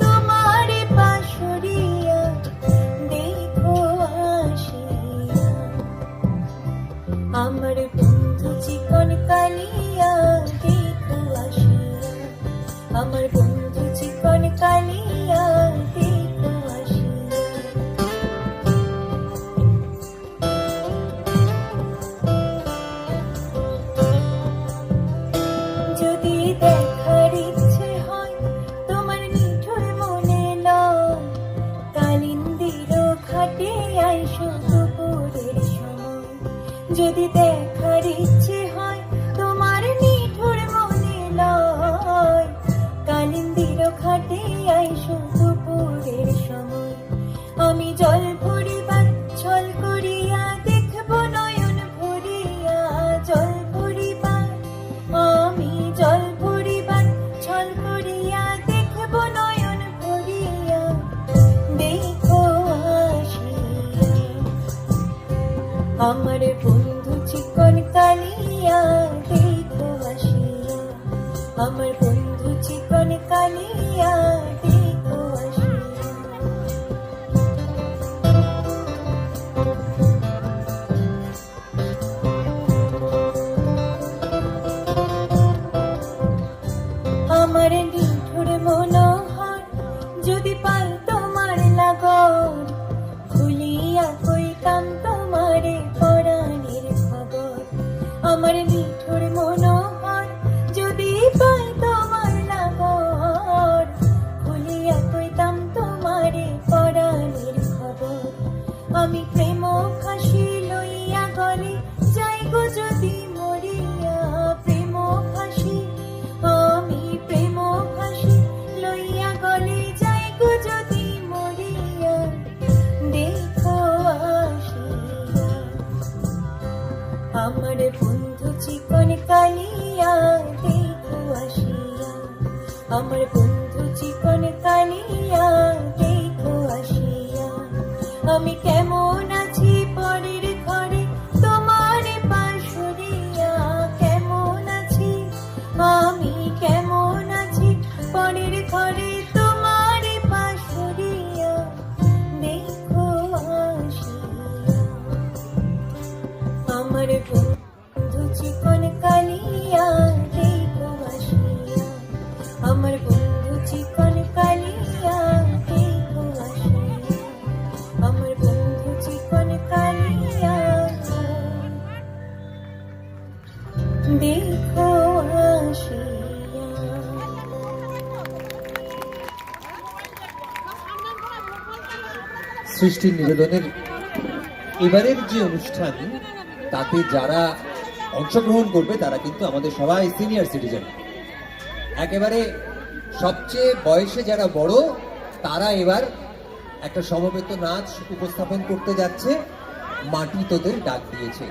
তোমার পাশরিয়া দেখো আমার বন্ধু চিকন কালিয়া আমার বন্ধু চিকন কালিয়া যদি দেখার ইচ্ছে হয়, তোমার নিঠুর মনে লয়। কালিন্দির ঘাটে আইসো দুপুরের সময়। আমি জল ছল করিয়া দেখব নয়ন ভরিয়া। জল আমি জল ভরিবার ছল করিয়া দেখব নয়ন ভরিয়া। দেখো আসিয়া আমার আমার আমি প্রেম ফাঁসি লইয়া গলে যাই যদি মরিয়া প্রেম ফাঁসি। আমি প্রেম ফাঁসি লইয়া গলে যাই যদি মরিয়া দেখো আসিয়া। আমার বন্ধু চিকন কালিয়া দেখো আসিয়া। আমার বন্ধু চিকন কালিয়া ঘরে তোমার পাশরিয়া দেখো আসিয়া। আমার বন্ধু চিকন কালিয়া দেখো আমার বন্ধু চিকন কালিয়া সৃষ্টির নিবেদনের এবারের যে অনুষ্ঠান, তাতে যারা অংশগ্রহণ করবে, তারা কিন্তু আমাদের সবাই সিনিয়র সিটিজেন একেবারে সবচেয়ে বয়সে যারা বড়, তারা এবার একটা সমবেত নাচ উপস্থাপন করতে যাচ্ছে। মাটি তোদের ডাক দিয়েছে।